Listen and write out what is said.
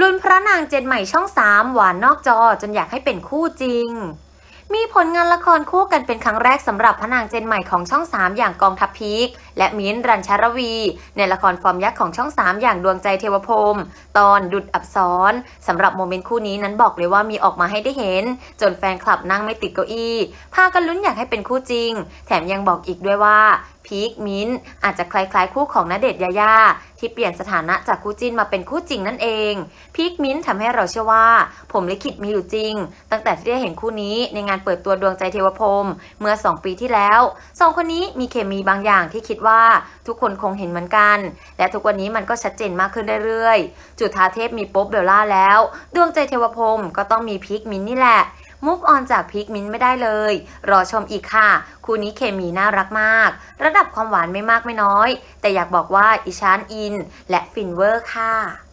ลุนพระนางเจนใหม่ช่องสามหวานนอกจอจนอยากให้เป็นคู่จริง มีผลงานละครคู่กันเป็นครั้งแรกสำหรับพระนางเจนใหม่ของช่องสามอย่างกองทัพพีคและมิ้นรัญชารวี ในละครฟอร์มยักษ์ของช่องสามอย่างดวงใจเทวพรม ตอนดุดอับซ้อนสำหรับโมเมนต์คู่นี้นั้นบอกเลยว่ามีออกมาให้ได้เห็น จนแฟนคลับนั่งไม่ติดเก้าอี้พากันลุ้นอยากให้เป็นคู่จริง แถมยังบอกอีกด้วยว่าพีคมิ้นอาจจะคล้ายๆ คู่ของณเดชน์ยายาที่เปลี่ยนสถานะจากคู่จิ้นมาเป็นคู่จริงนั่นเองพีคมิ้นท์ทำให้เราเชื่อว่า ผมลิขิตมีอยู่จริง ตั้งแต่ที่ได้เห็นคู่นี้ในงานเปิดตัวดวงใจเทวพรมเมื่อ 2 ปีที่แล้วสองคนนี้มีเคมีบางอย่างที่คิดว่าทุกคนคงเห็นเหมือนกัน และทุกวันนี้มันก็ชัดเจนมากขึ้นเรื่อยๆจุธาเทพมีโป๊บเบลล่าแล้ว ดวงใจเทวพรมก็ต้องมีพิกมินนี่แหละมุกออนจากพิกมินไม่ได้เลย รอชมอีกค่ะ คู่นี้เคมีน่ารักมาก ระดับความหวานไม่มากไม่น้อย แต่อยากบอกว่าอิชานอิน และฟินเวอร์ค่ะ